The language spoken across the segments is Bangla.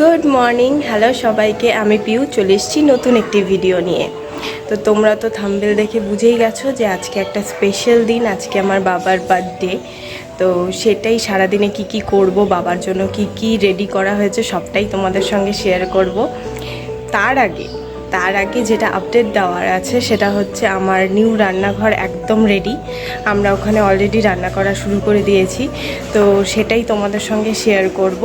Good morning. হ্যালো সবাইকে, আমি পিউ। চলে এসেছি নতুন একটি ভিডিও নিয়ে। তো তোমরা তো থাম্বেল দেখে বুঝেই গেছো যে আজকে একটা স্পেশাল দিন, আজকে আমার বাবার বার্থডে তো সেটাই সারাদিনে কি কি করব, বাবার জন্য কি কি রেডি করা হয়েছে, সবটাই তোমাদের সঙ্গে শেয়ার করব। তার আগে তার আগে যেটা আপডেট দেওয়ার আছে, সেটা হচ্ছে আমার নিউ রান্নাঘর একদম রেডি আমরা ওখানে অলরেডি রান্না করা শুরু করে দিয়েছি। তো সেটাই তোমাদের সঙ্গে শেয়ার করব।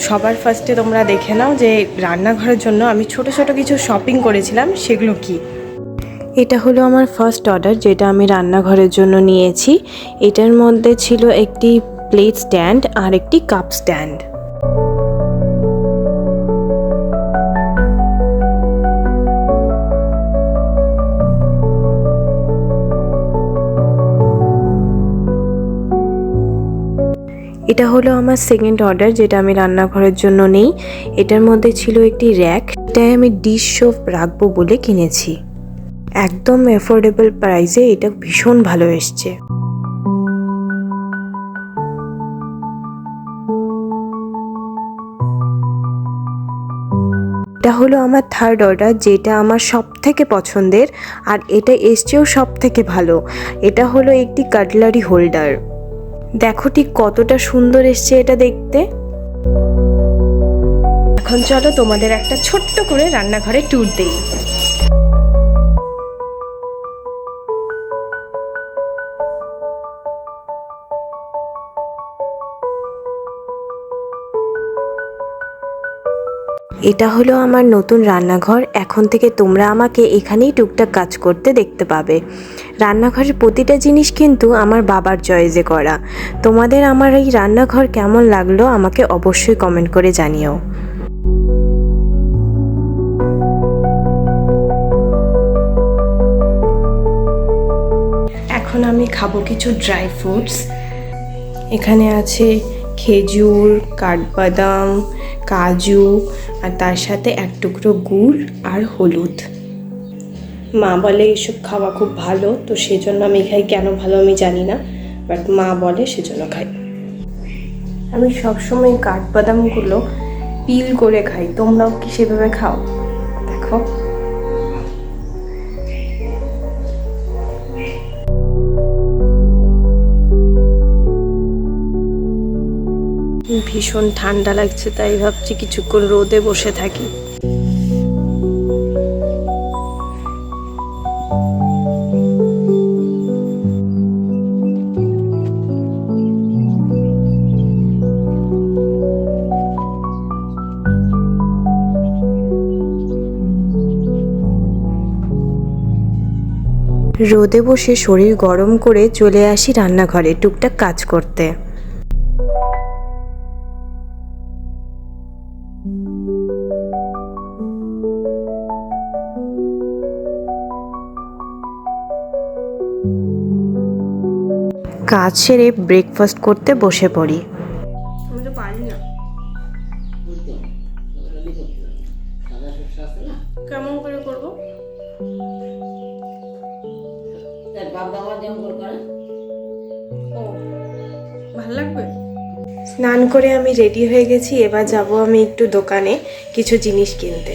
সবার ফার্স্টে তোমরা দেখে নাও যে রান্নাঘরের জন্য আমি ছোট ছোট কিছু শপিং করেছিলাম, সেগুলো কি? এটা হলো আমার ফার্স্ট অর্ডার যেটা আমি রান্নাঘরের জন্য নিয়েছি। এটার মধ্যে ছিল একটি প্লেট স্ট্যান্ড আর একটি কাপ স্ট্যান্ড এটা হলো আমার সেকেন্ড অর্ডার যেটা আমি রান্নাঘরের জন্য নেই। এটার মধ্যে ছিল একটি র্যাক এটাই আমি ডিশ সোপ রাখব বলে কিনেছি। একদম অ্যাফোর্ডেবল প্রাইসে এটা ভীষণ ভালো এসছে। এটা হলো আমার থার্ড অর্ডার যেটা আমার সব থেকে পছন্দের, আর এটা এসছেও সব থেকে ভালো। এটা হলো একটি কাটলারি হোল্ডার দেখো ঠিক কতটা সুন্দর এসছে এটা দেখতে। এখন চলো তোমাদের একটা ছোট্ট করে রান্নাঘরে ট্যুর দেই। এটা হলো আমার নতুন রান্নাঘর। এখন থেকে তোমরা আমাকে এখানেই টুকটাক কাজ করতে দেখতে পাবে। রান্নাঘরের প্রতিটা জিনিস কিন্তু আমার বাবার চয়েজে করা। তোমাদের আমার এই রান্নাঘর কেমন লাগল আমাকে অবশ্যই কমেন্ট করে জানিও। এখন আমি খাব কিছু ড্রাই ফ্রুটস এখানে আছে খেজুর, কাঠবাদাম, কাজু আর তার সাথে এক টুকরো গুড় আর হলুদ। মা বলে, এসব খাওয়া খুব ভালো, তো সেজন্য আমি খাই। কেন ভালো আমি জানি না বাট মা বলে, সেজন্য খাই। আমি সবসময় কাঠবাদামগুলো পিল করে খাই। তোমরাও কি সেভাবে খাও? দেখো। ভীষণ ঠান্ডা লাগছে, তাই ভাবছি কিছুক্ষণ রোদে বসে থাকি। রোদে বসে শরীর গরম করে চলে আসি রান্নাঘরে, টুকটাক কাজ করতে। কাজ সেরে ব্রেকফাস্ট করতে বসে পড়ি। পারি না কেমন করে করব? ভালো লাগবে? স্নান করে আমি রেডি হয়ে গেছি এবার যাব আমি একটু দোকানে কিছু জিনিস কিনতে।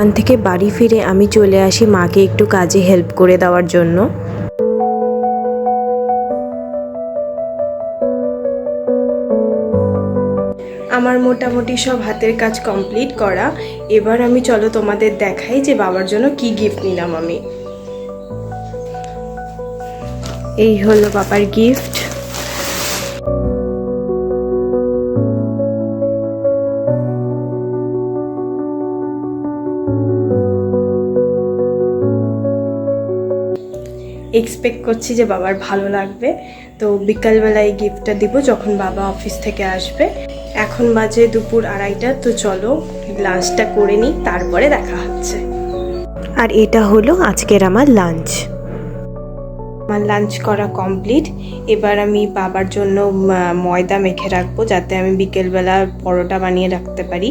ওখান থেকে বাড়ি ফিরে আমি চলে আসি মাকে একটু কাজে হেল্প করে দেওয়ার জন্য। আমার মোটামুটি সব হাতের কাজ কমপ্লিট করা। এবার আমি, চলো তোমাদের দেখাই যে বাবার জন্য কি গিফট নিলাম আমি। এই হলো বাবার গিফট এক্সপেক্ট করছি যে বাবার ভালো লাগবে। তো বিকালবেলা এই গিফটটা দিব যখন বাবা অফিস থেকে আসবে। এখন বাজে দুপুর আড়াইটা, তো চলো লাঞ্চটা করে নিই, তারপরে দেখা হচ্ছে। আর এটা হলো আজকের আমার লাঞ্চ আমার লাঞ্চ করা কমপ্লিট এবার আমি বাবার জন্য ময়দা মেখে রাখব যাতে আমি বিকেলবেলা পরোটা বানিয়ে রাখতে পারি।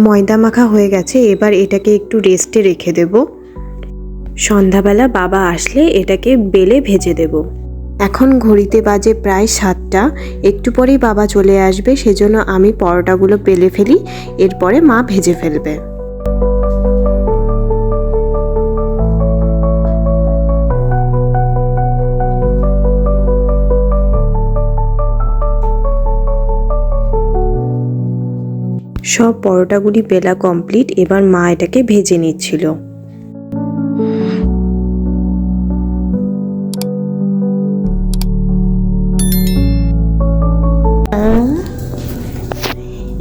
ময়দা মাখা হয়ে গেছে, এবার এটাকে একটু রেস্টে রেখে দেব। সন্ধ্যাবেলা বাবা আসলে এটাকে বেলে ভেজে দেব। এখন ঘড়িতে বাজে প্রায় সাতটা, একটু পরেই বাবা চলে আসবে, সেজন্য আমি পরোটাগুলো বেলে ফেলি, এরপরে মা ভেজে ফেলবে। সব পরোটাগুলি বেলা কমপ্লিট এবার মা এটাকে ভেজে নিচ্ছিল।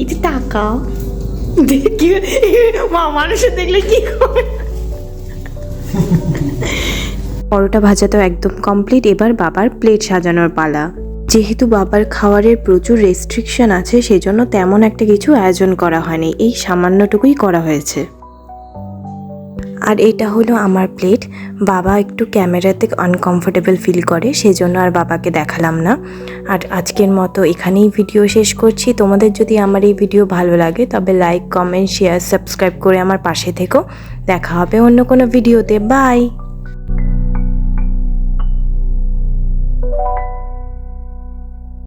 একটু তাকাও। দেখি মা মানুষের দেখলে কি করে? পরোটা ভাজা তো একদম কমপ্লিট এবার বাবার প্লেট সাজানোর পালা। যেহেতু বাবার খাওয়ারের প্রচুর রেস্ট্রিকশন আছে, সেজন্য তেমন একটা কিছু আয়োজন করা হয়নি। এই সামান্যটুকুই করা হয়েছে। আর এটা হলো আমার প্লেট বাবা একটু ক্যামেরাতে আনকমফোর্টেবল ফিল করে, সেজন্য আর বাবাকে দেখালাম না। আর আজকের মতো এখানেই ভিডিও শেষ করছি। তোমাদের যদি আমার এই ভিডিও ভালো লাগে, তবে লাইক কমেন্ট শেয়ার সাবস্ক্রাইব করে আমার পাশে থেকো। দেখা হবে অন্য কোনো ভিডিওতে বাই